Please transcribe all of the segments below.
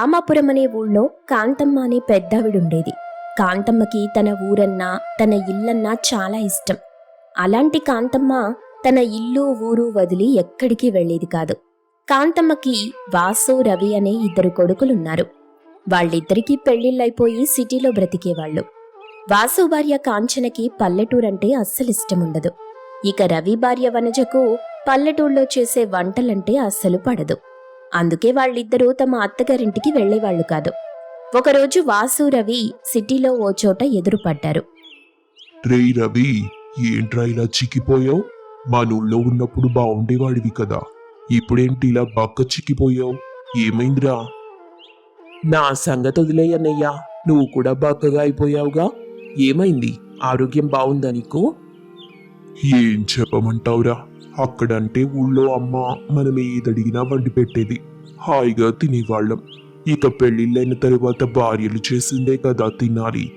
రామాపురం అనే ఊళ్ళో కాంతమ్మ అనే పెద్దావిడుండేది. కాంతమ్మకి తన ఊరన్నా తన ఇల్లన్నా చాలా ఇష్టం. అలాంటి కాంతమ్మ తన ఇల్లు ఊరు వదిలి ఎక్కడికి వెళ్ళేది కాదు. కాంతమ్మకి వాసు రవి అనే ఇద్దరు కొడుకులున్నారు. వాళ్ళిద్దరికీ పెళ్ళిళ్ళైపోయి సిటీలో బ్రతికేవాళ్ళు. వాసు భార్య కాంచనకి పల్లెటూరంటే అస్సలు ఇష్టముండదు. ఇక రవి భార్య వనజకు పల్లెటూళ్ళలో చేసే వంటలంటే అస్సలు పడదు. అందుకే వాళ్ళిద్దరూ తమ అత్తగారింటికి వెళ్ళేవాళ్ళు కాదు. ఒకరోజు వాసు రవి సిటీలో ఓ చోట ఎదురుపడ్డారు. రేయ్ రవి ఏంట్రా ఇలా చిక్కిపోయావు? మా ఊళ్ళో ఉన్నప్పుడు బాగుండేవాడివి కదా. ఇప్పుడేంటి ఇలా బక్క చిక్కిపోయావు? ఏమైందిరా? నా సంగతి వదిలేయన్నయ్యా నువ్వు కూడా బక్కగా అయిపోయావుగా. ఏమైంది? ఆరోగ్యం బాగుందా నీకు? ఏం చెప్పమంటావురా? అక్కడంటే ఊళ్ళో అమ్మ మనం ఏదడిగినా వండి పెట్టేది. హాయిగా తినేవాళ్ళం. ఇక పెళ్ళిళ్ళైన తరువాత భార్యలు చేసిందే కదా తినాలి.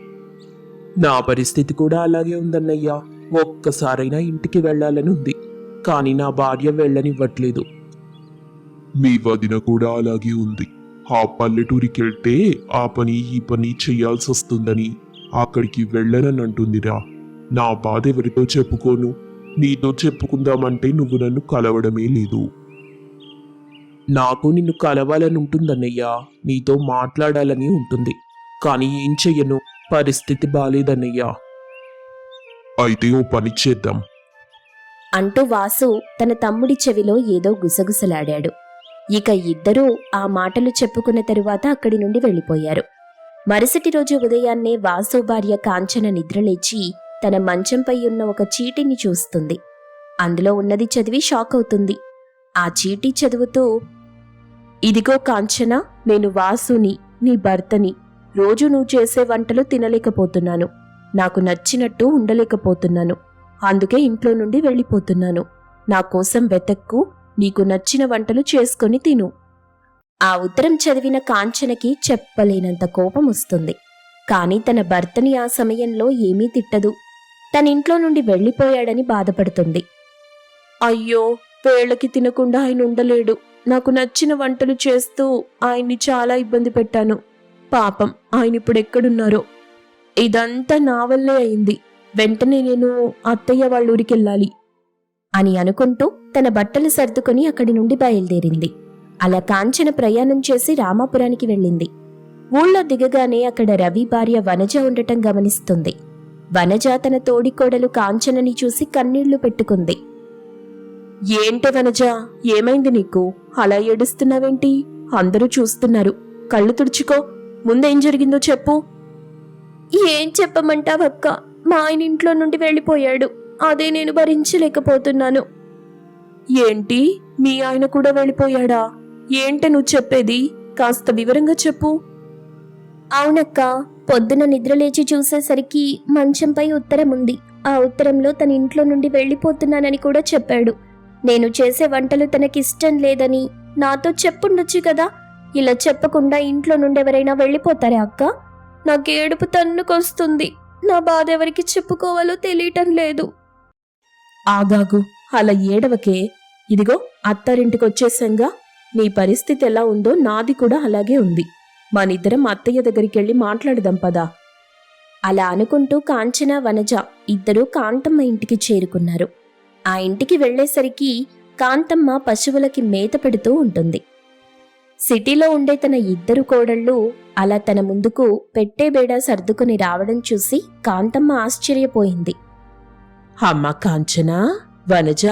నా పరిస్థితి కూడా అలాగే ఉందన్నయ్యా. ఒక్కసారైనా ఇంటికి వెళ్ళాలని ఉంది. కానీ నా భార్య వెళ్ళనివ్వట్లేదు. మీ వదిన కూడా అలాగే ఉంది. ఆ పల్లెటూరికి వెళ్తే ఆ పని ఈ పని చేయాల్సి వస్తుందని అక్కడికి వెళ్ళనని అంటుందిరా నా బాధ ఎవరితో చెప్పుకోను? నీతో చెప్పుకుందామంటే నువ్వు నన్ను కలవడమే లేదు. నాకు నిన్ను కలవాలని ఉంటుందన్నయ్యా. నీతో మాట్లాడాలని ఉంటుంది. కానీ ఏం చెయ్యను? పరిస్థితి బాలేదన్నయ్యా. అయితే ఓ పని చేద్దాం. అంటూ వాసు తన తమ్ముడి చెవిలో ఏదో గుసగుసలాడాడు. ఇక ఇద్దరూ ఆ మాటలు చెప్పుకున్న తరువాత అక్కడి నుండి వెళ్ళిపోయారు. మరుసటి రోజు ఉదయాన్నే వాసు భార్య కాంచన నిద్రలేచి తన మంచంపై ఉన్న ఒక చీటిని చూస్తుంది. అందులో ఉన్నది చదివి షాక్ అవుతుంది. ఆ చీటీ చదువుతూ ఇదిగో కాంచన నేను వాసుని నీ భర్తని రోజు నువ్వు చేసే వంటలు తినలేకపోతున్నాను. నాకు నచ్చినట్టు ఉండలేకపోతున్నాను. అందుకే ఇంట్లో నుండి వెళ్ళిపోతున్నాను. నా కోసం వెతక్కు నీకు నచ్చిన వంటలు చేసుకొని తిను. ఆ ఉత్తరం చదివిన కాంచనకి చెప్పలేనంత కోపం వస్తుంది. కానీ తన భర్తని ఆ సమయంలో ఏమీ తిట్టదు. తన ఇంట్లో నుండి వెళ్ళిపోయాడని బాధపడుతుంది. అయ్యో పేళ్ళకి తినకుండా ఆయన ఉండలేడు. నాకు నచ్చిన వంటలు చేస్తూ ఆయన్ని చాలా ఇబ్బంది పెట్టాను. పాపం ఆయన ఇప్పుడు ఎక్కడున్నారో. ఇదంతా నా వల్లే అయింది. వెంటనే నేను అత్తయ్య వాళ్ళ ఊరికెళ్ళాలి అని అనుకుంటూ తన బట్టలు సర్దుకొని అక్కడి నుండి బయలుదేరింది. అలా కాంచన ప్రయాణం చేసి రామాపురానికి వెళ్ళింది. ఊళ్ళో దిగగానే అక్కడ రవి భార్య వనజ ఉండటం గమనిస్తుంది. వనజ తన తోడికోడలు కాంచనని చూసి కన్నీళ్ళు పెట్టుకుంది. ఏంటి వనజ? ఏమైంది నీకు? అలా ఏడుస్తున్నావేంటి? అందరూ చూస్తున్నారు. కళ్ళు తుడుచుకో. ముందేం జరిగిందో చెప్పు. ఏం చెప్పమంటావక్క మా ఆయన ఇంట్లో నుండి వెళ్ళిపోయాడు. అదే నేను భరించలేకపోతున్నాను. ఏంటి? మీ ఆయన కూడా వెళ్ళిపోయాడా? ఏంటి నువ్వు చెప్పేది? కాస్త వివరంగా చెప్పు. అవునక్క పొద్దున నిద్రలేచి చూసేసరికి మంచంపై ఉత్తరం ఉంది ఆ ఉత్తరంలో తన ఇంట్లో నుండి వెళ్ళిపోతున్నానని కూడా చెప్పాడు. నేను చేసే వంటలు తనకిష్టం లేదని నాతో చెప్పుండొచ్చు కదా. ఇలా చెప్పకుండా ఇంట్లో నుండి ఎవరైనా వెళ్ళిపోతారే అక్క? నాకు ఏడుపు తన్నుకొస్తుంది. నా బాధ ఎవరికి చెప్పుకోవాలో తెలియటం లేదు. ఆగాగు. అలా ఏడవకే. ఇదిగో అత్తారింటికి వచ్చేసంగా నీ పరిస్థితి ఎలా ఉందో నాది కూడా అలాగే ఉంది. మనిద్దరం అత్తయ్య దగ్గరికి వెళ్ళి మాట్లాడదాం పదా. అలా అనుకుంటూ కాంచన వనజ ఇద్దరూ కాంతమ్మ ఇంటికి చేరుకున్నారు. ఆ ఇంటికి వెళ్ళేసరికి కాంతమ్మ పశువులకి మేత పెడుతూ ఉంటుంది. సిటీలో ఉండే తన ఇద్దరు కోడళ్ళు అలా తన ముందుకు పెట్టే బేడా సర్దుకుని రావడం చూసి కాంతమ్మ ఆశ్చర్యపోయింది. అమ్మ కాంచనా వనజ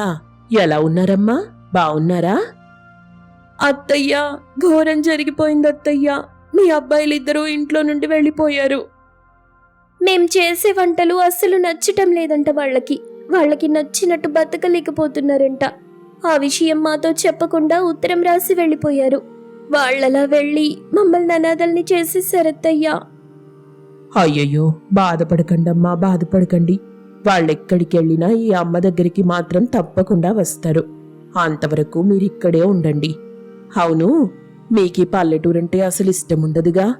ఎలా ఉన్నారమ్మా? బాగున్నారా అత్తయ్యా ఘోరం జరిగిపోయింది అత్తయ్యా. మీ అబ్బాయిలిద్దరూ ఇంట్లో నుండి వెళ్ళిపోయారు. మేం చేసే వంటలు అస్సలు నచ్చటం లేదంట వాళ్ళకి. వాళ్ళకి నచ్చినట్టు బతకలేకపోతున్నారంట. ఆ విషయం మాతో చెప్పకుండా ఉత్తరం రాసి వెళ్ళిపోయారు. వాళ్ళలా వెళ్ళి మమ్మల్ని అనాథల్ని చేసేసారత్తయ్యా అయ్యయ్యో బాధపడకండమ్మా బాధపడకండి. వాళ్ళెక్కడికి వెళ్ళినా ఈ అమ్మ దగ్గరికి మాత్రం తప్పకుండా వస్తారు. అంతవరకు మీరు ఇక్కడే ఉండండి. అవును మీకు ఈ పల్లెటూరంటే అసలు ఇష్టం ఉండదుగా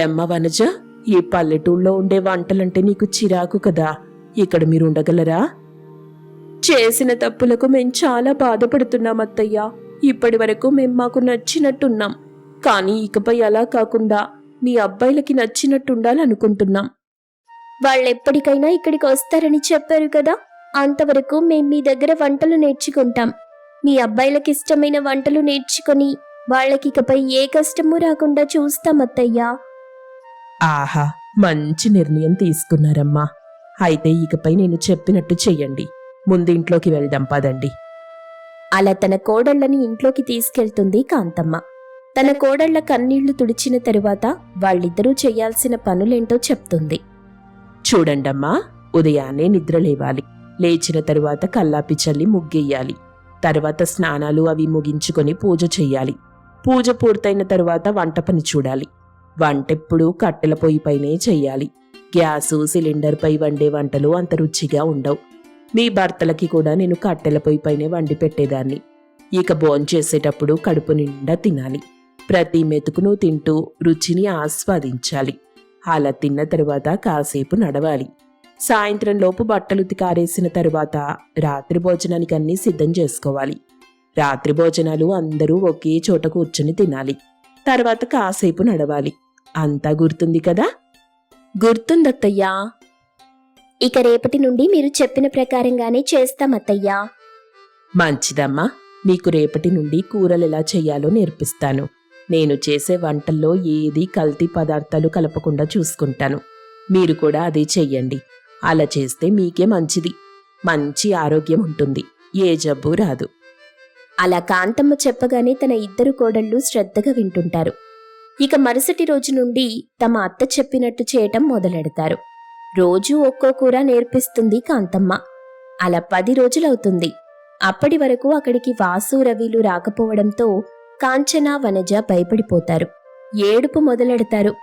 ఎమ్మ వనజ ఈ పల్లెటూళ్ళలో ఉండే వంటలంటే నీకు చిరాకు కదా? ఇక్కడ మీరు ఉండగలరా చేసిన తప్పులకు మేం చాలా బాధపడుతున్నాం అత్తయ్యా. ఇప్పటి వరకు మేం మాకు నచ్చినట్టున్నాం. కానీ ఇకపై అలా కాకుండా మీ అబ్బాయిలకి నచ్చినట్టు ఉండాలనుకుంటున్నాం వాళ్ళెప్పటికైనా ఇక్కడికి వస్తారని చెప్పారు కదా. అంతవరకు మేం మీ దగ్గర వంటలు నేర్చుకుంటాం. మీ అబ్బాయిలకి ఇష్టమైన వంటలు నేర్చుకొని వాళ్ళకి ఇకపై ఏ కష్టమూ రాకుండా చూస్తాం అత్తయ్యా. ఆహా మంచి నిర్ణయం తీసుకున్నారమ్మా. అయితే ఇకపై నేను చెప్పినట్టు చెయ్యండి. ముందు ఇంట్లోకి వెళ్దాం పదండి. అలా తన కోడళ్ళని ఇంట్లోకి తీసుకెళ్తుంది కాంతమ్మ. తన కోడళ్ళ కన్నీళ్ళు తుడిచిన తరువాత వాళ్ళిద్దరూ చేయాల్సిన పనులేంటో చెప్తుంది. చూడండమ్మా ఉదయాన్నే నిద్ర లేవాలి. లేచిన తరువాత కల్లాపి చల్లి ముగ్గెయ్యాలి తర్వాత స్నానాలు అవి ముగించుకొని పూజ చెయ్యాలి. పూజ పూర్తయిన తరువాత వంట పని చూడాలి. వంటెప్పుడు కట్టెల పొయ్యిపైనే చెయ్యాలి. గ్యాసు సిలిండర్పై వండే వంటలు అంత రుచిగా ఉండవు. మీ భర్తలకి కూడా నేను కట్టెల పొయ్యి పైనే వండి పెట్టేదాన్ని. ఇక భోంచేసేటప్పుడు కడుపు నిండా తినాలి. ప్రతి మెతుకును తింటూ రుచిని ఆస్వాదించాలి. అలా తిన్న తరువాత కాసేపు నడవాలి. సాయంత్రం లోపు బట్టలు ఉతికారేసిన తరువాత రాత్రి భోజనానికి అన్నీ సిద్ధం చేసుకోవాలి. రాత్రి భోజనాలు అందరూ ఒకే చోట కూర్చొని తినాలి. తర్వాత కాసేపు నడవాలి. అంతా గుర్తుంది కదా? గుర్తుందత్తయ్యా. ఇక రేపటి నుండి మీరు చెప్పిన ప్రకారంగానే చేస్తాం అత్తయ్యా. మంచిదమ్మా. నీకు రేపటి నుండి కూరలు ఎలా చేయాలో నేర్పిస్తాను. నేను చేసే వంటల్లో ఏది కల్తీ పదార్థాలు కలపకుండా చూసుకుంటాను. మీరు కూడా అదే చెయ్యండి. అలా చేస్తే మీకే మంచిది. మంచి ఆరోగ్యం ఉంటుంది. ఏ జబ్బు రాదు. అలా కాంతమ్మ చెప్పగానే తన ఇద్దరు కోడళ్ళు శ్రద్ధగా వింటుంటారు. ఇక మరుసటి రోజు నుండి తమ అత్త చెప్పినట్టు చేయటం మొదలెడతారు. రోజూ ఒక్కో కూర నేర్పిస్తుంది కాంతమ్మ. అలా పది రోజులవుతుంది. అప్పటి వరకు అక్కడికి వాసు రవిలు రాకపోవడంతో కాంచన వనజ భయపడిపోతారు. ఏడుపు మొదలెడతారు.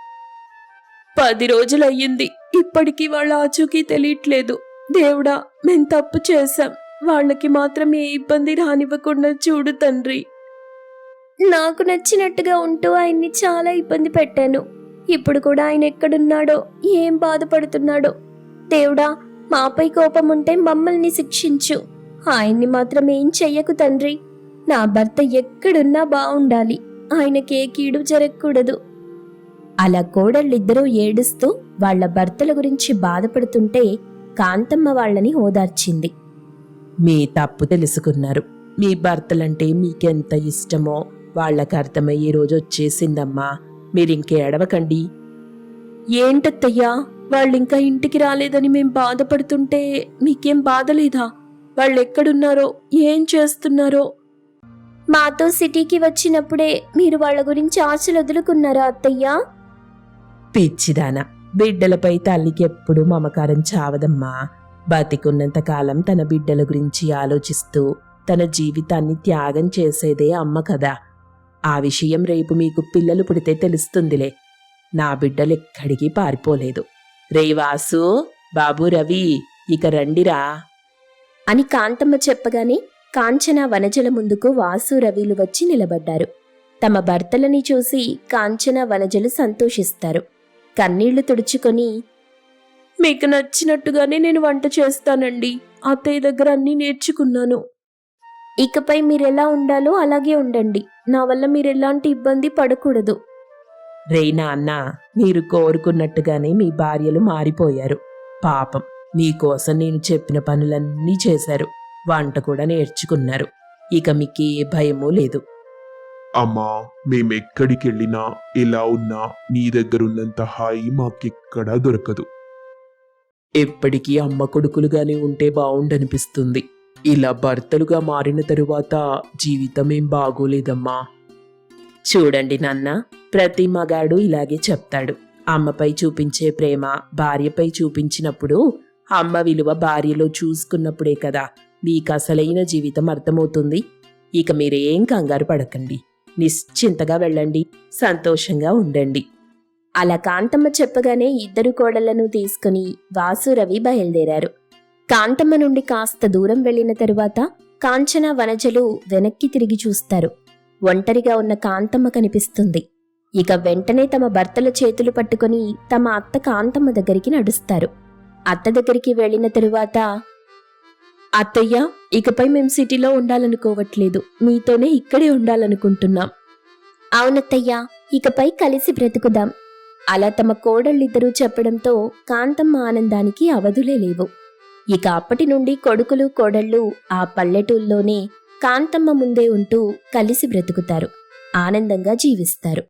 పది రోజులయ్యింది. ఇప్పటికీ వాళ్ళ ఆచూకీ తెలియట్లేదు. దేవుడా మేం తప్పు చేశాం. వాళ్ళకి మాత్రం ఏ ఇబ్బంది రానివ్వకుండా చూడు తండ్రి. నాకు నచ్చినట్టుగా ఉంటూ ఆయన్ని చాలా ఇబ్బంది పెట్టాను. ఇప్పుడు కూడా ఆయన ఎక్కడున్నాడో? ఏం బాధపడుతున్నాడో? దేవుడా మాపై కోపం ఉంటే మమ్మల్ని శిక్షించు. ఆయన్ని మాత్రం ఏం చెయ్యకు తండ్రి. నా భర్త ఎక్కడున్నా బాగుండాలి ఆయనకే కీడు జరగకూడదు. అలా కోడళ్ళిద్దరూ ఏడుస్తూ వాళ్ళ భర్తల గురించి బాధపడుతుంటే కాంతమ్మ వాళ్ళని ఓదార్చింది. మీ తప్పు తెలుసుకున్నారు. మీ భర్తలంటే మీకెంత ఇష్టమో వాళ్ళకి అర్థమయ్యే రోజు వచ్చేసిందమ్మా మీరింకే ఎడవకండి ఏంటత్తయ్యా వాళ్ళింకా ఇంటికి రాలేదని మేం బాధపడుతుంటే మీకేం బాధ లేదా వాళ్ళెక్కడున్నారో ఏం చేస్తున్నారో? మాతో సిటీకి వచ్చినప్పుడే మీరు వాళ్ళ గురించి ఆశలు వదులుకున్నారా అత్తయ్యా? పిచ్చిదాన బిడ్డలపై తల్లికి ఎప్పుడు మమకారం చావదమ్మా. బతికున్నంత కాలం తన బిడ్డల గురించి ఆలోచిస్తూ తన జీవితాన్ని త్యాగం చేసేదే అమ్మ కదా ఆ విషయం రేపు మీకు పిల్లలు పుడితే తెలుస్తుందిలే. నా బిడ్డలు ఎక్కడికి పారిపోలేదు. రే వాసు బాబు రవి ఇక రండిరా. అని కాంతమ్మ చెప్పగానే కాంచన వనజల ముందుకు వాసు రవిలు వచ్చి నిలబడ్డారు. తమ భర్తలని చూసి కాంచన వనజలు సంతోషిస్తారు. కన్నీళ్ళు తుడుచుకొని మీకు నచ్చినట్టుగానే నేను వంట చేస్తానండి. అత్తయ్య దగ్గర అన్నీ నేర్చుకున్నాను. ఇకపై మీరెలా ఉండాలో అలాగే ఉండండి. నా వల్ల మీరెలాంటి ఇబ్బంది పడకూడదు. రే నాన్న మీరు కోరుకున్నట్టుగానే మీ భార్యలు మారిపోయారు. పాపం మీకోసం నేను చెప్పిన పనులన్నీ చేశారు. వంట కూడా నేర్చుకున్నారు. ఇక మీకు ఏ భయమూ లేదు. అమ్మా మేమెక్కడికెళ్ళినా ఎలా ఉన్నా నీ దగ్గరున్నంత హాయి మాకెక్కడా దొరకదు. ఎప్పటికీ అమ్మ కొడుకులుగానే ఉంటే బావుండనిపిస్తుంది. ఇలా భర్తలుగా మారిన తరువాత జీవితం ఏం బాగోలేదమ్మా. చూడండి నాన్న ప్రతి మగాడు ఇలాగే చెప్తాడు. అమ్మపై చూపించే ప్రేమ భార్యపై చూపించినప్పుడు అమ్మ విలువ భార్యలో చూసుకున్నప్పుడే కదా మీకు అసలైన జీవితం అర్థమవుతుంది. ఇక మీరేం కంగారు పడకండి. నిశ్చింతగా వెళ్ళండి. సంతోషంగా ఉండండి. అలా కాంతమ్మ చెప్పగానే ఇద్దరు కోడళ్ళను తీసుకుని వాసు రవి బయలుదేరారు. కాంతమ్మ నుండి కాస్త దూరం వెళ్ళిన తరువాత కాంచన వనజలు వెనక్కి తిరిగి చూస్తారు. ఒంటరిగా ఉన్న కాంతమ్మ కనిపిస్తుంది. ఇక వెంటనే తమ భర్తల చేతులు పట్టుకొని తమ అత్త కాంతమ్మ దగ్గరికి నడుస్తారు. అత్త దగ్గరికి వెళ్ళిన తరువాత అత్తయ్య ఇకపై మేం సిటీలో ఉండాలనుకోవట్లేదు. మీతోనే ఇక్కడే ఉండాలనుకుంటున్నాం. అవునత్తయ్య ఇకపై కలిసి బ్రతుకుదాం. అలా తమ కోడళ్ళిద్దరూ చెప్పడంతో కాంతమ్మ ఆనందానికి అవధులే లేవు. ఇక అప్పటి నుండి కొడుకులు కోడళ్ళు ఆ పల్లెటూల్లోనే కాంతమ్మ ముందే ఉంటూ కలిసి బ్రతుకుతారు. ఆనందంగా జీవిస్తారు.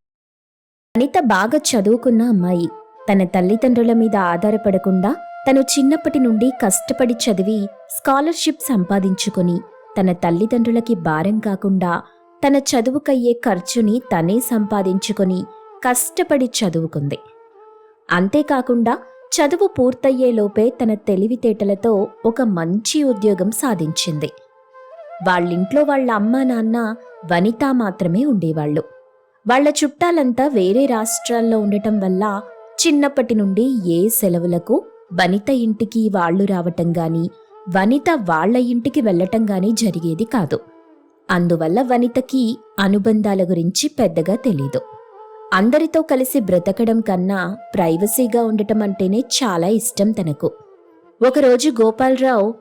అనిత బాగా చదువుకున్న అమ్మాయి. తన తల్లిదండ్రుల మీద ఆధారపడకుండా తను చిన్నప్పటి నుండి కష్టపడి చదివి స్కాలర్షిప్ సంపాదించుకొని తన తల్లిదండ్రులకి భారం కాకుండా తన చదువుకయ్యే ఖర్చుని తనే సంపాదించుకొని కష్టపడి చదువుకుంది. అంతేకాకుండా చదువు పూర్తయ్యేలోపే తన తెలివితేటలతో ఒక మంచి ఉద్యోగం సాధించింది. వాళ్ళింట్లో వాళ్ళ అమ్మా నాన్న వనిత మాత్రమే ఉండేవాళ్ళు. వాళ్ళ చుట్టాలంతా వేరే రాష్ట్రాల్లో ఉండటం వల్ల చిన్నప్పటి నుండి ఏ సెలవులకు వనిత ఇంటికి వాళ్ళు రావటం గాని వనిత వాళ్ళ ఇంటికి వెళ్ళటం గాని జరిగేది కాదు. అందువల్ల వనితకి అనుబంధాల గురించి పెద్దగా తెలీదు. అందరితో కలిసి బ్రతకడం కన్నా ప్రైవసీగా ఉండటం అంటేనే చాలా ఇష్టం తనకు. ఒకరోజు గోపాలరావు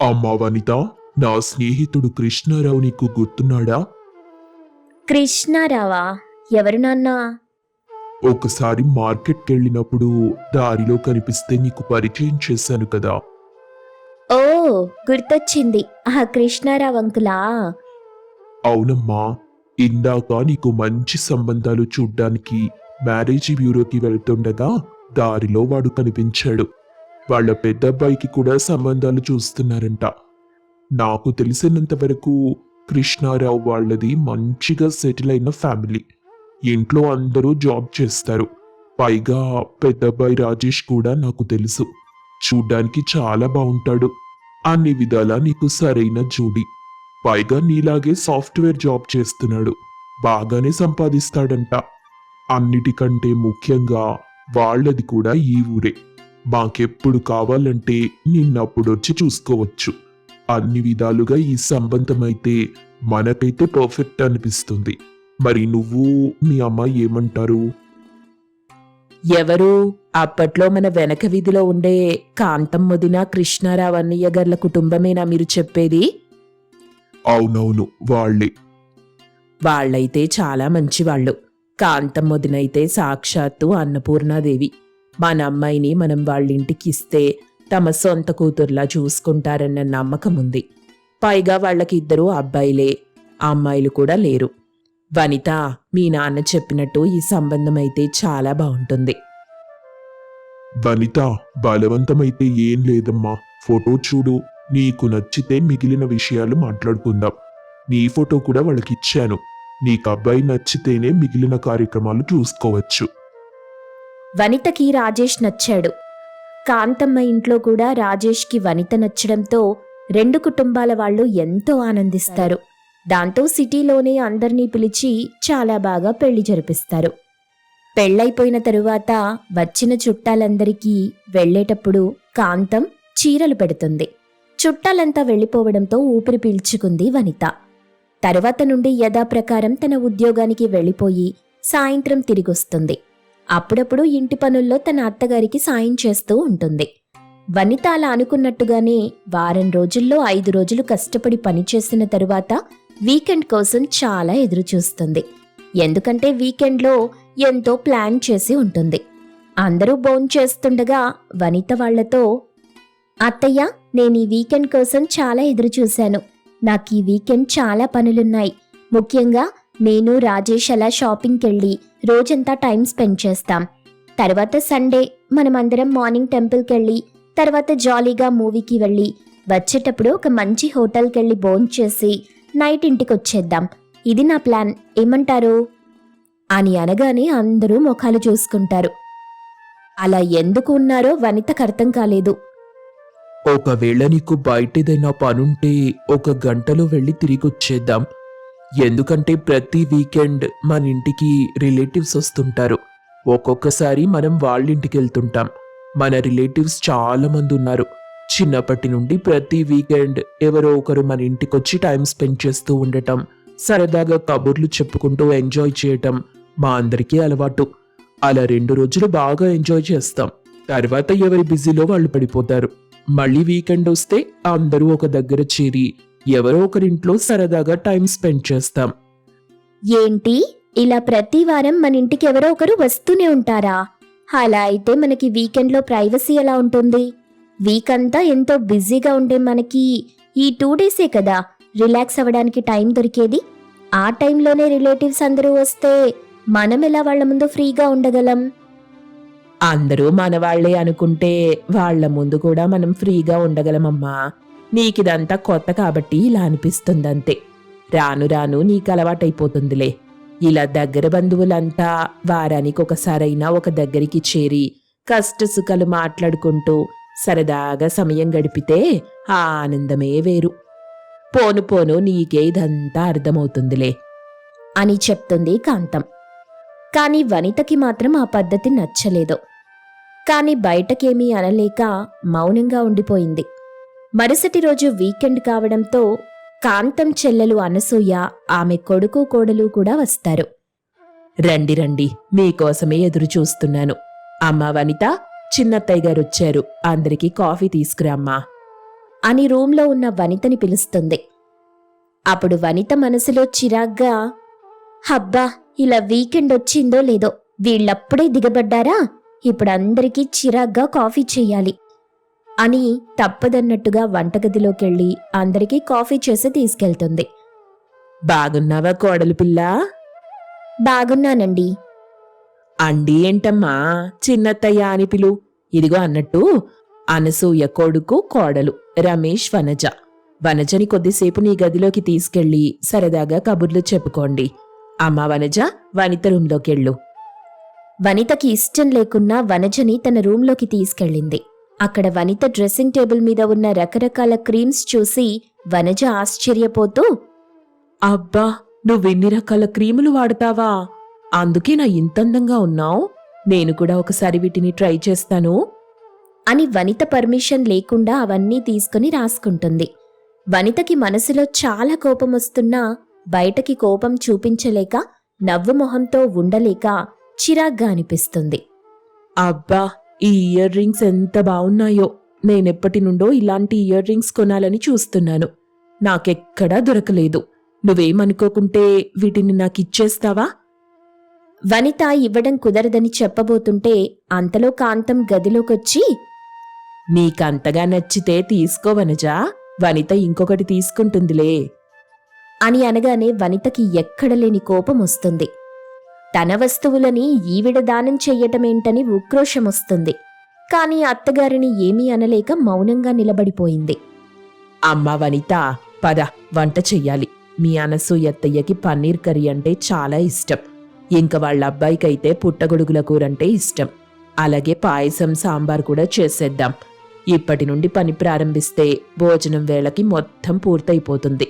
అమ్మా వనిత నా స్నేహితుడు కృష్ణారావు నీకు గుర్తున్నాడా? కృష్ణారావా? ఎవరు నాన్నా? ఒకసారి మార్కెట్కి వెళ్ళినప్పుడు దారిలో కనిపిస్తే నీకు పరిచయం చేశాను కదా. ఓ గుర్తొచ్చింది. ఆ కృష్ణారావు అంకులా? అవునమ్మా. ఇందాక నీకు మంచి సంబంధాలు చూడ్డానికి మ్యారేజ్ బ్యూరోకి వెళ్తుండగా దారిలో వాడు కనిపించాడు. వాళ్ళ పెద్దబ్బాయికి కూడా సంబంధాలు చూస్తున్నారంట. నాకు తెలిసినంత వరకు కృష్ణారావు వాళ్ళది మంచిగా సెటిల్ అయిన ఫ్యామిలీ ఇంట్లో అందరూ జాబ్ చేస్తారు. పైగా పెద్దబ్బాయి రాజేష్ కూడా నాకు తెలుసు. చూడ్డానికి చాలా బాగుంటాడు. అన్ని విధాలా నీకు సరైన జోడీ. పైగా నీలాగే సాఫ్ట్వేర్ జాబ్ చేస్తున్నాడు. బాగానే సంపాదిస్తాడంట. అన్నిటికంటే ముఖ్యంగా వాళ్ళది కూడా ఈ ఊరే. మాకెప్పుడు కావాలంటే నిన్నప్పుడొచ్చి చూసుకోవచ్చు. అన్ని విధాలుగా ఈ సంబంధం అయితే మనకైతే పర్ఫెక్ట్ అనిపిస్తుంది. మరి నువ్వు మీ అమ్మాయి ఏమంటారు? ఎవరు? అప్పట్లో మన వెనక వీధిలో ఉండే కాంతం ముదిన కృష్ణారావు అన్నయ్య గార్ల కుటుంబమేనా మీరు చెప్పేది? అవునవును వాళ్ళే. వాళ్ళైతే చాలా మంచివాళ్ళు. కాంతం ముదినైతే సాక్షాత్తు అన్నపూర్ణాదేవి. మన అమ్మాయిని మనం వాళ్ళింటికి ఇస్తే తమ సొంత కూతుర్లా చూసుకుంటారన్న నమ్మకం ఉంది. పైగా వాళ్ళకి ఇద్దరు అబ్బాయిలే అమ్మాయిలు కూడా లేరు. వనిత మీ నాన్న చెప్పినట్టు ఈ సంబంధం అయితే చాలా బాగుంటుంది వనిత బలవంతమైతే ఏం లేదమ్మా. ఫోటో చూడు. నీకు నచ్చితే మిగిలిన విషయాలు మాట్లాడుకుందాం. నీ ఫోటో కూడా వాళ్ళకి ఇచ్చాను నీకు అబ్బాయి నచ్చితేనే మిగిలిన కార్యక్రమాలు చూసుకోవచ్చు. వనితకి రాజేష్ నచ్చాడు. కాంతమ్మ ఇంట్లో కూడా రాజేష్కి వనిత నచ్చడంతో రెండు కుటుంబాల వాళ్ళు ఎంతో ఆనందిస్తారు. దాంతో సిటీలోనే అందర్నీ పిలిచి చాలా బాగా పెళ్ళి జరిపిస్తారు. పెళ్ళైపోయిన తరువాత వచ్చిన చుట్టాలందరికీ వెళ్ళేటప్పుడు కాంతం చీరలు పెడుతుంది. చుట్టాలంతా వెళ్ళిపోవడంతో ఊపిరి పీల్చుకుంది వనిత. తరువాత నుండి యథాప్రకారం తన ఉద్యోగానికి వెళ్ళిపోయి సాయంత్రం తిరిగొస్తుంది. అప్పుడప్పుడు ఇంటి పనుల్లో తన అత్తగారికి సాయం చేస్తూ ఉంటుంది. వనిత అలా అనుకున్నట్టుగానే వారం రోజుల్లో ఐదు రోజులు కష్టపడి పనిచేసిన తరువాత వీకెండ్ కోసం చాలా ఎదురుచూస్తుంది. ఎందుకంటే వీకెండ్లో ఎంతో ప్లాన్ చేసి ఉంటుంది. అందరూ బోన్ చేస్తుండగా వనిత వాళ్ళతో అత్తయ్య నేను ఈ వీకెండ్ కోసం చాలా ఎదురుచూశాను. నాకు ఈ వీకెండ్ చాలా పనులున్నాయి. ముఖ్యంగా నేను రాజేష్ అలా షాపింగ్కి వెళ్ళి రోజంతా టైం స్పెండ్ చేస్తాం. తర్వాత సండే మనమందరం మార్నింగ్ టెంపుల్కి వెళ్ళి తర్వాత జాలీగా మూవీకి వెళ్ళి వచ్చేటప్పుడు ఒక మంచి హోటల్కి వెళ్ళి భోంచేసి నైట్ ఇంటికి వచ్చేద్దాం ఇది నా ప్లాన్. ఏమంటారు? అని అనగానే అందరూ ముఖాలు చూసుకుంటారు. అలా ఎందుకు ఉన్నారో వనితకు అర్థం కాలేదు. ఒకవేళ నీకు బయటేదైనా పనుంటే ఒక గంటలో వెళ్ళి తిరిగి వచ్చేద్దాం ఎందుకంటే ప్రతి వీకెండ్ మన ఇంటికి రిలేటివ్స్ వస్తుంటారు. ఒక్కొక్కసారి మనం వాళ్ళ ఇంటికి వెళ్తుంటాం. మన రిలేటివ్స్ చాలా మంది ఉన్నారు. చిన్నప్పటి నుండి ప్రతి వీకెండ్ ఎవరో ఒకరు మన ఇంటికి వచ్చి టైం స్పెండ్ చేస్తూ ఉండటం సరదాగా కబుర్లు చెప్పుకుంటూ ఎంజాయ్ చేయటం మా అందరికీ అలవాటు. అలా రెండు రోజులు బాగా ఎంజాయ్ చేస్తాం. తర్వాత ఎవరి బిజీలో వాళ్ళు పడిపోతారు. మళ్ళీ వీకెండ్ వస్తే అందరూ ఒక దగ్గర చేరి ఎవరో ఒకరింట్లో సరదాగా టైం స్పెండ్ చేస్తాం. ఏంటి? ఇలా ప్రతి వారం మన ఇంటికి ఎవరో ఒకరు వస్తూనే ఉంటారా? అలా అయితే మనకి వీకెండ్లో ప్రైవసీ ఎలా ఉంటుంది? వీక్ అంతా ఎంతో బిజీగా ఉండే మనకి ఈ టూ డేసే కదా రిలాక్స్ అవ్వడానికి టైం దొరికేది? ఆ టైంలోనే రిలేటివ్స్ అందరూ వస్తే మనం ఎలా వాళ్ళ ముందు ఫ్రీగా ఉండగలం? అందరూ మనవాళ్ళే అనుకుంటే వాళ్ళ ముందు కూడా మనం ఫ్రీగా ఉండగలమమ్మా. నీకిదంతా కొత్త కాబట్టి ఇలా అనిపిస్తుందంతే. రాను రాను నీకు అలవాటైపోతుందిలే ఇలా దగ్గర బంధువులంతా వారానికి ఒకసారైనా ఒక దగ్గరికి చేరి కష్టసుఖాలు మాట్లాడుకుంటూ సరదాగా సమయం గడిపితే ఆ ఆనందమే వేరు. పోను పోను నీకే ఇదంతా అర్థమవుతుందిలే. అని చెప్తుంది కాంతం. కాని వనితకి మాత్రం ఆ పద్ధతి నచ్చలేదు. కాని బయటకేమీ అనలేక మౌనంగా ఉండిపోయింది. మరుసటి రోజు వీకెండ్ కావడంతో కాంతం చెల్లెలు అనసూయ ఆమె కొడుకు కోడలు కూడా వస్తారు. రండి రండి మీకోసమే ఎదురు చూస్తున్నాను అమ్మా వనిత చిన్నత్తయ్య గారు వచ్చారు. అందరికీ కాఫీ తీసుకురామ్మా. అని రూంలో ఉన్న వనితని పిలుస్తుంది. అప్పుడు వనిత మనసులో చిరాగ్గా హబ్బా ఇలా వీకెండ్ వచ్చిందో లేదో వీళ్ళప్పుడే దిగబడ్డారా? ఇప్పుడు అందరికీ చిరాగ్గా కాఫీ చెయ్యాలి అని తప్పదన్నట్టుగా వంటగదిలోకెళ్ళి అందరికీ కాఫీ చేసి తీసుకెళ్తుంది. బాగున్నావా కోడలు పిల్ల? బాగున్నానండి. అండి ఏంటమ్మా? చిన్నత్తయ్య అని పిలు. ఇదిగో అన్నట్టు అనసూయ కొడుకు కోడలు రమేష్ వనజ. వనజని కొద్దిసేపు నీ గదిలోకి తీసుకెళ్ళి సరదాగా కబుర్లు చెప్పుకోండి. అమ్మా వనజ వనిత రూంలోకెళ్ళు వనితకి ఇష్టం లేకున్నా వనజని తన రూంలోకి తీసుకెళ్ళింది. అక్కడ వనిత డ్రెస్సింగ్ టేబుల్ మీద ఉన్న రకరకాల క్రీమ్స్ చూసి వనజ ఆశ్చర్యపోతూ అబ్బా నువ్వెన్ని రకాల క్రీములు వాడతావా? అందుకే నా ఇంతందంగా ఉన్నావు. నేను కూడా ఒకసారి వీటిని ట్రై చేస్తాను. అని వనిత పర్మిషన్ లేకుండా అవన్నీ తీసుకుని రాసుకుంటుంది. వనితకి మనసులో చాలా కోపం వస్తున్నా బయటకి కోపం చూపించలేక నవ్వు మొహంతో ఉండలేక చిరాగ్గా అనిపిస్తుంది. అబ్బా ఈ ఇయర్ రింగ్స్ ఎంత బాగున్నాయో. నేనెప్పటి నుండో ఇలాంటి ఇయర్ రింగ్స్ కొనాలని చూస్తున్నాను. నాకెక్కడా దొరకలేదు. నువ్వేమనుకోకుంటే వీటిని నాకిచ్చేస్తావా? వనిత ఇవ్వడం కుదరదని చెప్పబోతుంటే అంతలో కాంతం గదిలోకొచ్చి నీకంతగా నచ్చితే తీసుకోవనజా వనిత ఇంకొకటి తీసుకుంటుందిలే. అని అనగానే వనితకి ఎక్కడలేని కోపం వస్తుంది. తన వస్తువులని ఈవిడ దానం చెయ్యటమేంటని ఉక్రోషం వస్తుంది కాని అత్తగారిని ఏమీ అనలేక మౌనంగా నిలబడిపోయింది. అమ్మ వనిత పద వంట చెయ్యాలి. మీ అనసూయత్తయ్యకి పన్నీర్ కర్రీ అంటే చాలా ఇష్టం. ఇంక వాళ్ళ అబ్బాయికైతే పుట్టగొడుగుల కూరంటే ఇష్టం. అలాగే పాయసం సాంబార్ కూడా చేసేద్దాం. ఇప్పటి నుండి పని ప్రారంభిస్తే భోజనం వేళకి మొత్తం పూర్తయిపోతుంది.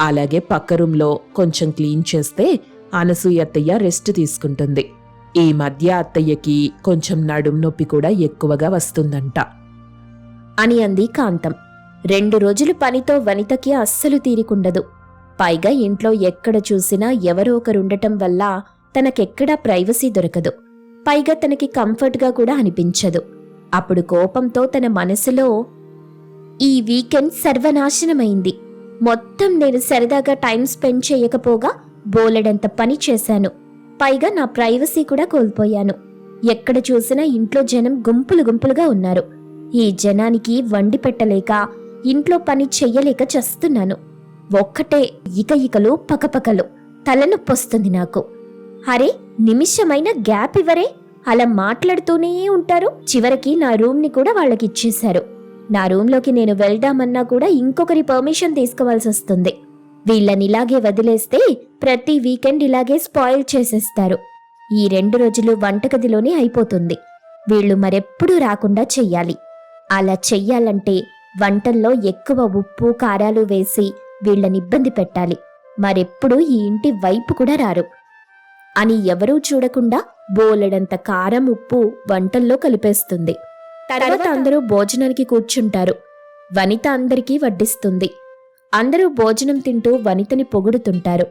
అలాగే పక్క రూమ్లో కొంచెం క్లీన్ చేస్తే అనసూయ అత్తయ్య రెస్ట్ తీసుకుంటుంది. ఈ మధ్య అత్తయ్యకి కొంచెం నడుం నొప్పి కూడా ఎక్కువగా వస్తుందంట. అని అంది కాంతం. రెండు రోజులు పనితో వనితకి అస్సలు తీరికుండదు. పైగా ఇంట్లో ఎక్కడ చూసినా ఎవరో ఒకరుండటం వల్ల తనకెక్కడా ప్రైవసీ దొరకదు. పైగా తనకి కంఫర్ట్గా కూడా అనిపించదు. అప్పుడు కోపంతో తన మనసులో ఈ వీకెండ్ సర్వనాశనమైంది. మొత్తం నేను సరదాగా టైం స్పెండ్ చేయకపోగా బోలెడంత పని చేశాను. పైగా నా ప్రైవసీ కూడా కోల్పోయాను. ఎక్కడ చూసినా ఇంట్లో జనం గుంపులు గుంపులుగా ఉన్నారు. ఈ జనానికి వండి పెట్టలేక ఇంట్లో పని చెయ్యలేక చస్తున్నాను. ఒక్కటే ఇక ఇకలు పకపకలు తలనొప్పొస్తుంది నాకు. అరే నిమిషమైన గ్యాప్ ఇవ్వరే? అలా మాట్లాడుతూనే ఉంటారు. చివరికి నా రూమ్ని కూడా వాళ్ళకి ఇచ్చేశారు నా రూమ్లోకి నేను వెళ్దామన్నా కూడా ఇంకొకరి పర్మిషన్ తీసుకోవాల్సి వస్తుంది వీళ్ళని ఇలాగే వదిలేస్తే ప్రతి వీకెండ్ ఇలాగే స్పాయిల్ చేసేస్తారు. ఈ రెండు రోజులు వంటగదిలోనే అయిపోతుంది. వీళ్ళు మరెప్పుడూ రాకుండా చెయ్యాలి. అలా చెయ్యాలంటే వంటల్లో ఎక్కువ ఉప్పు కారాలు వేసి వీళ్ళని ఇబ్బంది పెట్టాలి. మరెప్పుడు ఈ ఇంటి వైపు కూడా రారు. అని ఎవరూ చూడకుండా బోలెడంత కారం ఉప్పు వంటల్లో కలిపేస్తుంది. తర్వాత అందరూ భోజనానికి కూర్చుంటారు. వనిత అందరికీ వడ్డిస్తుంది. అందరూ భోజనం తింటూ వనితని పొగుడుతుంటారు.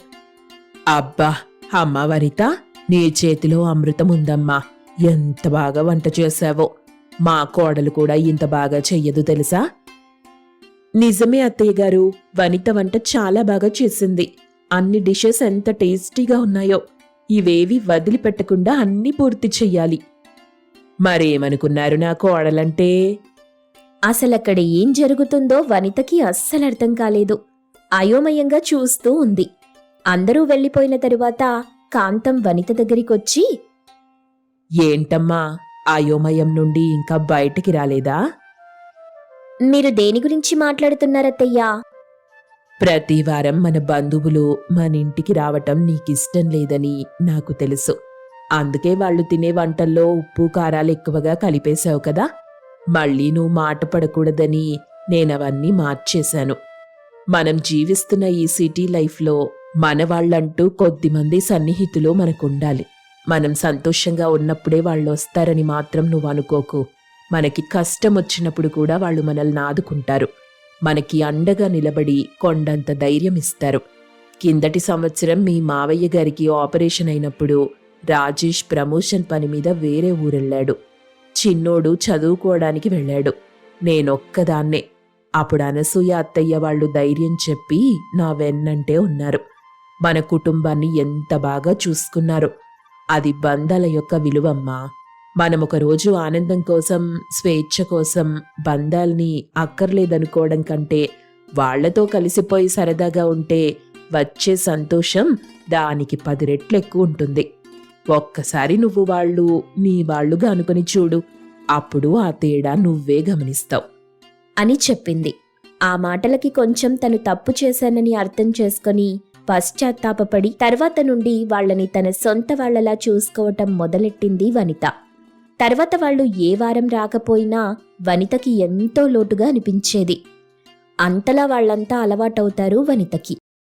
అబ్బా అమ్మా వనిత నీ చేతిలో అమృతం ఉందమ్మా ఎంత బాగా వంట చేశావో. మా కోడలు కూడా ఇంత బాగా చెయ్యదు తెలుసా? నిజమే అత్తయ్య గారు వనిత వంట చాలా బాగా చేసింది. అన్ని డిషెస్ ఎంత టేస్టీగా ఉన్నాయో. ఇవేవి వదిలిపెట్టకుండా అన్నీ పూర్తి చెయ్యాలి. మరేమనుకున్నారు నా కోడలంటే? అసలక్కడ ఏం జరుగుతుందో వనితకి అస్సలు అర్థం కాలేదు. అయోమయంగా చూస్తూ ఉంది. అందరూ వెళ్ళిపోయిన తరువాత కాంతం వనిత దగ్గరికొచ్చి ఏంటమ్మా అయోమయం నుండి ఇంకా బయటికి రాలేదా? మీరు దేని గురించి మాట్లాడుతున్నారత్తయ్యా? ప్రతి వారం మన బంధువులు మన ఇంటికి రావటం నీకిష్టం లేదని నాకు తెలుసు. అందుకే వాళ్ళు తినే వంటల్లో ఉప్పు కారాలు ఎక్కువగా కలిపేశావు కదా. మళ్ళీ నువ్వు మాట పడకూడదని నేనవన్నీ మార్చేశాను. మనం జీవిస్తున్న ఈ సిటీ లైఫ్లో మన వాళ్ళంటూ కొద్దిమంది సన్నిహితులు మనకుండాలి. మనం సంతోషంగా ఉన్నప్పుడే వాళ్ళు వస్తారని మాత్రం నువ్వు అనుకోకు. మనకి కష్టం వచ్చినప్పుడు కూడా వాళ్ళు మనల్ని ఆదుకుంటారు. మనకి అండగా నిలబడి కొండంత ధైర్యం ఇస్తారు. కిందటి సంవత్సరం మీ మావయ్య గారికి ఆపరేషన్ అయినప్పుడు రాజేష్ ప్రమోషన్ పని మీద వేరే ఊరెళ్ళాడు. చిన్నోడు చదువుకోవడానికి వెళ్ళాడు. నేనొక్కదాన్నే. అప్పుడు అనసూయ అత్తయ్య వాళ్ళు ధైర్యం చెప్పి నా వెన్నంటే ఉన్నారు. మన కుటుంబాన్ని ఎంత బాగా చూసుకున్నారు. అది బంధాల యొక్క విలువమ్మా. మనం ఒక రోజు ఆనందం కోసం స్వేచ్ఛ కోసం బంధాల్ని అక్కర్లేదనుకోవడం కంటే వాళ్ళతో కలిసిపోయి సరదాగా ఉంటే వచ్చే సంతోషం దానికి పది రెట్లు ఎక్కువ ఉంటుంది ఒక్కసారి నువ్వు వాళ్ళు నీ వాళ్ళుగా అనుకుని చూడు. అప్పుడు ఆ తేడా నువ్వే గమనిస్తావు. అని చెప్పింది. ఆ మాటలకి కొంచెం తను తప్పు చేశానని అర్థం చేసుకొని పశ్చాత్తాపపడి తర్వాత నుండి వాళ్ళని తన సొంత వాళ్ళలా చూసుకోవటం మొదలెట్టింది వనిత. తర్వాత వాళ్ళు ఏ వారం రాకపోయినా వనితకి ఎంతో లోటుగా అనిపించేది. అంతలా వాళ్ళంతా అలవాటవుతారు వనితకి.